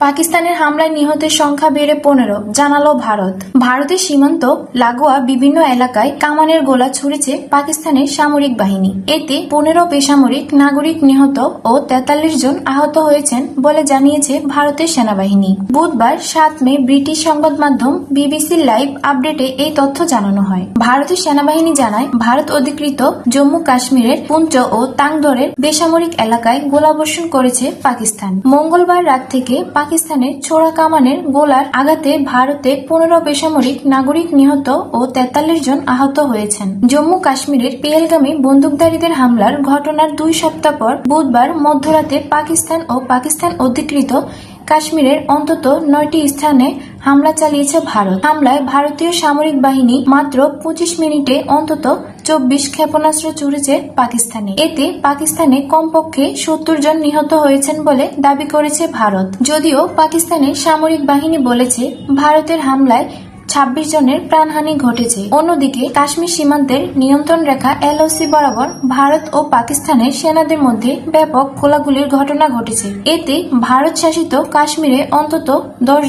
পাকিস্তানের হামলায় নিহতের সংখ্যা বেড়ে পনেরো, জানালো ভারত। ভারতের সীমান্ত, লাগোয়া বিভিন্ন এলাকায় কামানের গোলা ছুড়েছে পাকিস্তানের সামরিক বাহিনী। এতে পনেরো বেসামরিক নাগরিক নিহত ও তেতাল্লিশ জন আহত হয়েছেন বলে জানিয়েছে ভারতের সেনাবাহিনী। বুধবার সাত মে ব্রিটিশ সংবাদ মাধ্যম বিবিসি লাইভ আপডেটে এই তথ্য জানানো হয়। ভারতের সেনাবাহিনী জানায়, ভারত অধিকৃত জম্মু কাশ্মীরের পুঞ্চ ও তাংদরের বেসামরিক এলাকায় গোলাবর্ষণ করেছে পাকিস্তান। মঙ্গলবার রাত থেকে পাকিস্তানের ছোড়া কামানের গোলার আঘাতে ভারতে পনেরো বেসামরিক নাগরিক নিহত ও তেতাল্লিশ জন আহত হয়েছেন। জম্মু কাশ্মীরের পেহেলগামে বন্দুকধারীদের হামলার ঘটনার দুই সপ্তাহ পর বুধবার মধ্যরাতে পাকিস্তান ও পাকিস্তান অধিকৃত কাশ্মীরের অন্তত নয়টি স্থানে হামলা চালিয়েছে ভারত। হামলায় ভারতীয় সামরিক বাহিনী মাত্র পঁচিশ মিনিটে অন্তত চব্বিশ ক্ষেপণাস্ত্র ছুড়েছে পাকিস্তানে। এতে পাকিস্তানে কমপক্ষে সত্তর জন নিহত হয়েছেন বলে দাবি করেছে ভারত। যদিও পাকিস্তানের সামরিক বাহিনী বলেছে, ভারতের হামলায় ছাব্বিশ জনের প্রাণহানি ঘটেছে। অন্যদিকে, কাশ্মীর সীমান্তের নিয়ন্ত্রণ রেখা এলওসি বরাবর ভারত ও পাকিস্তানের সেনাদের মধ্যে ব্যাপক গোলাগুলির ঘটনা ঘটেছে। এতে ভারত শাসিত কাশ্মীরে অন্তত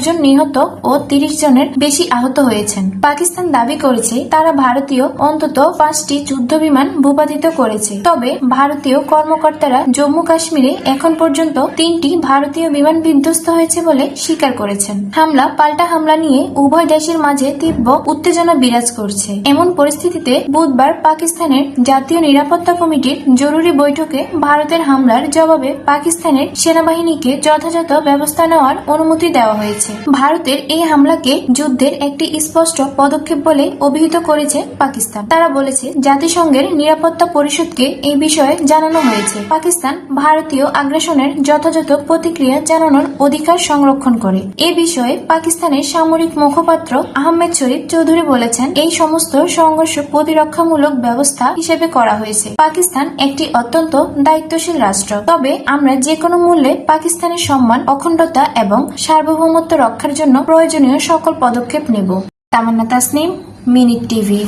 জন নিহত ও তিরিশ জনের বেশি আহত হয়েছেন। পাকিস্তান দাবি করেছে, তারা ভারতীয় অন্তত পাঁচটি যুদ্ধ বিমান ভূপাতিত করেছে। তবে ভারতীয় কর্মকর্তারা জম্মু কাশ্মীরে এখন পর্যন্ত তিনটি ভারতীয় বিমান বিধ্বস্ত হয়েছে বলে স্বীকার করেছেন। হামলা, পাল্টা হামলা নিয়ে উভয় দেশের মাঝে তীব্র উত্তেজনা বিরাজ করছে। এমন পরিস্থিতিতে বুধবার পাকিস্তানের জাতীয় নিরাপত্তা কমিটির জরুরি বৈঠকে ভারতের হামলার জবাবে পাকিস্তানের সেনাবাহিনীকে যথাযথ ব্যবস্থা নেওয়ার অনুমতি দেওয়া হয়েছে। ভারতের এই হামলাকে যুদ্ধের একটি স্পষ্ট পদক্ষেপ বলে অভিহিত করেছে পাকিস্তান। তারা বলেছে, জাতিসংঘের নিরাপত্তা পরিষদকে এই বিষয়ে জানানো হয়েছে। পাকিস্তান ভারতীয় আগ্রাসনের যথাযথ প্রতিক্রিয়া জানানোর অধিকার সংরক্ষণ করে। এ বিষয়ে পাকিস্তানের সামরিক মুখপাত্র আহমেদ শরীফ চৌধুরী বলেছেন, এই সমস্ত সংঘর্ষ প্রতিরক্ষামূলক ব্যবস্থা হিসেবে করা হয়েছে। পাকিস্তান একটি অত্যন্ত দায়িত্বশীল রাষ্ট্র। তবে আমরা যে কোনো মূল্যে পাকিস্তানের সম্মান, অখণ্ডতা এবং সার্বভৌমত্ব রক্ষার জন্য প্রয়োজনীয় সকল পদক্ষেপ নেব। Tamanna Tasnim, minute TV.